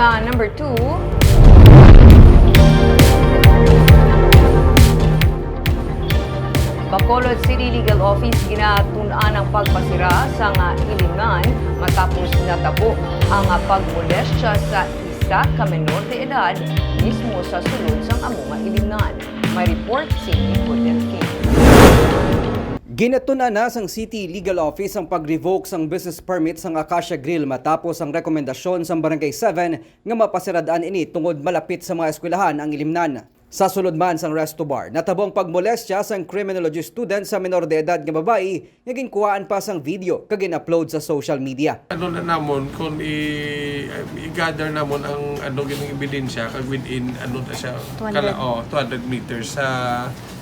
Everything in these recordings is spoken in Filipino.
Sa number 2, Bacolod City Legal Office ginatun-an ang pagpasira sa nga ilingan matapos natabo ang pagmolestya sa isa ka menor de edad mismo sa sulod sang amo nga ilingan. May report si Nico Delfin. Ginatunan na sang City Legal Office ang pag-revoke sang business permit sang Acacia Grill matapos ang rekomendasyon sang Barangay 7 nga mapasiradaan ini tungod malapit sa mga eskwelahan ang ilimnan. Sa sulod man sang resto bar, natabong pagmolestya sang criminology student sa menor de edad nga babae nga ginkuhaan pa sang video kag upload sa social media. ano na namon kung i, i-gather namon ang ano gining ebidensya kag within ano na siya 200. kala oh 200 meters sa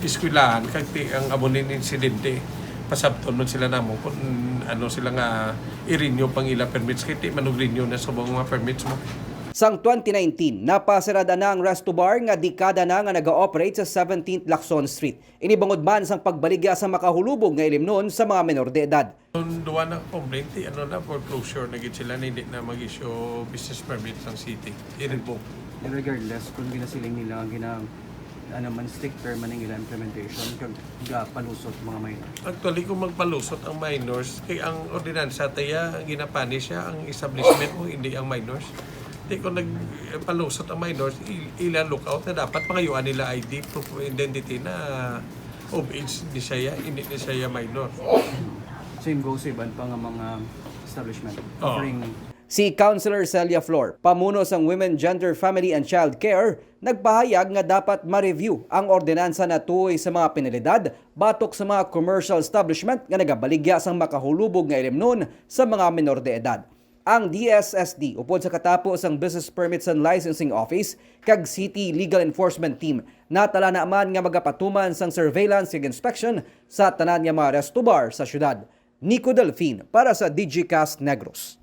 eskwelahan kag ti ang amo nin insidente pasabton nun sila namon kung ano sila nga i-renew pang ila permits kay ti manog renew na sa mga permits mo Sang 2019, napasirada na ang resto bar nga dekada na nga nag-ooperate sa 17th Lacson Street. Inibangod man sang pagbaligya sa makahulubog nga ilimnon sa mga menor de edad. Duwa na complaint, ano na, foreclosure na gid sila na hindi na mag-issue business permit ng city. I-revoke. regardless kung ginasiling nila ang ginang ano man stricter man ang ilang implementation kag ga palusot mga minor. Actually, kung magpalusot ang minors, kay ang ordinansa taya, ginapani siya ang establishment mo, hindi ang minors. Di kung nagpalusot ang minors, il- ila lookout na dapat pangayuan nila ID, proof of identity na of age ni siya, hindi ni siya minor. Same goes sa iban pa nga mga establishment offering Si Councilor Celia Flor, pamuno sang Women, Gender, Family and Child Care, nagpahayag nga dapat ma-review ang ordinansa na tuoy sa mga penalidad batok sa mga commercial establishment nga nagabaligya sang makahulubog nga ilimnon sa mga menor de edad. Ang DSSD upod sa katapos ang Business Permits and Licensing Office kag City Legal Enforcement Team natala na man nga magapatuman sang surveillance ug inspection sa tanan nga mga resto bar sa syudad. Nico Delfin para sa DigiCast Negros.